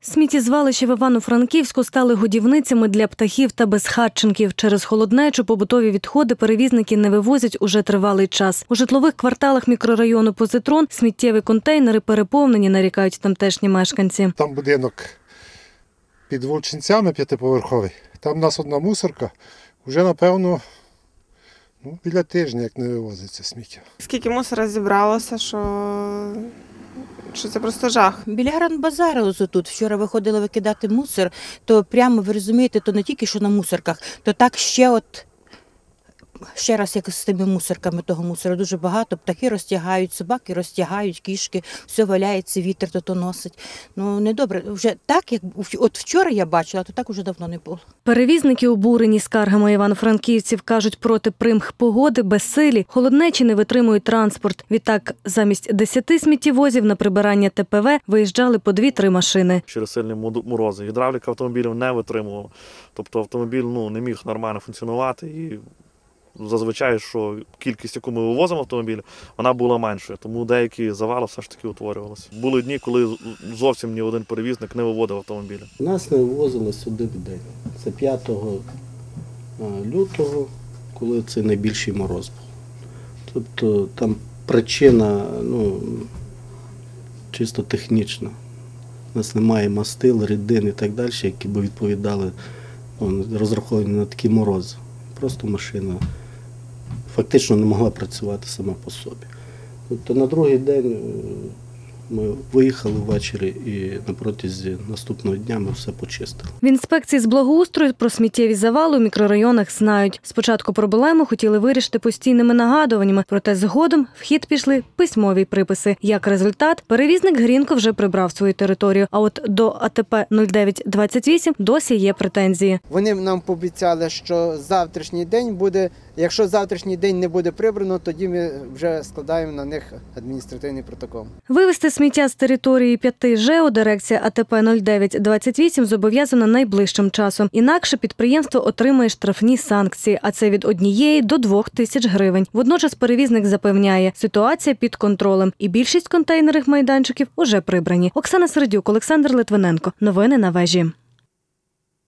Сміттєзвалища в Івано-Франківську стали годівницями для птахів та безхатченків. Через холоднечу побутові відходи перевізники не вивозять уже тривалий час. У житлових кварталах мікрорайону Позитрон сміттєві контейнери переповнені, нарікають тамтешні мешканці. Там будинок під Волчинцями п'ятиповерховий. Там у нас одна мусорка. Вже, напевно, ну, біля тижня, як не вивозиться сміття. Скільки мусора зібралося, що, що це просто жах. Біля гранд-базару ось тут вчора виходили викидати мусор, то прямо ви розумієте, то не тільки що на мусорках, то так ще от. Ще раз, як з тими мусорками того мусору, дуже багато. Птахи розтягають, собаки розтягають, кішки, все валяється, вітер то, то носить. Ну недобре. Вже так, як от вчора я бачила, то так уже давно не було. Перевізники обурені скаргами івано-франківців кажуть проти примх погоди безсилі. Холоднечі не витримують транспорт. Відтак, замість 10 сміттєвозів на прибирання ТПВ виїжджали по 2-3 машини. через сильні морози. Гідравліка автомобілів не витримувала. Тобто автомобіль ну, не міг нормально функціонувати і зазвичай, що кількість, яку ми вивозимо автомобілів, вона була меншою. Тому деякі завали все ж таки утворювалися. Були дні, коли зовсім ні один перевізник не виводив автомобіля. Нас не вивозилось один день. Це 5 лютого, коли це найбільший мороз був. Тобто там причина ну, чисто технічна. У нас немає мастил, рідин і так далі, які б відповідали, ну, розраховані на такі морози. Просто машина фактично не могла працювати сама по собі. Тобто на другий день е, ми виїхали ввечері і на протязі наступного дня ми все почистили. В інспекції з благоустрою про сміттєві завали у мікрорайонах знають. Спочатку проблему хотіли вирішити постійними нагадуваннями, проте згодом в хід пішли письмові приписи. Як результат, перевізник Грінко вже прибрав свою територію. А от до АТП 0928 досі є претензії. Вони нам пообіцяли, що завтрашній день буде. Якщо завтрашній день не буде прибрано, тоді ми вже складаємо на них адміністративний протокол. Вивезти сміття з території 5 ЖЕО дирекція АТП 0928 зобов'язана найближчим часом. Інакше підприємство отримає штрафні санкції, а це від однієї до двох тисяч гривень. Водночас перевізник запевняє, ситуація під контролем, і більшість контейнерних майданчиків уже прибрані. Оксана Сердюк, Олександр Литвиненко. Новини на вежі.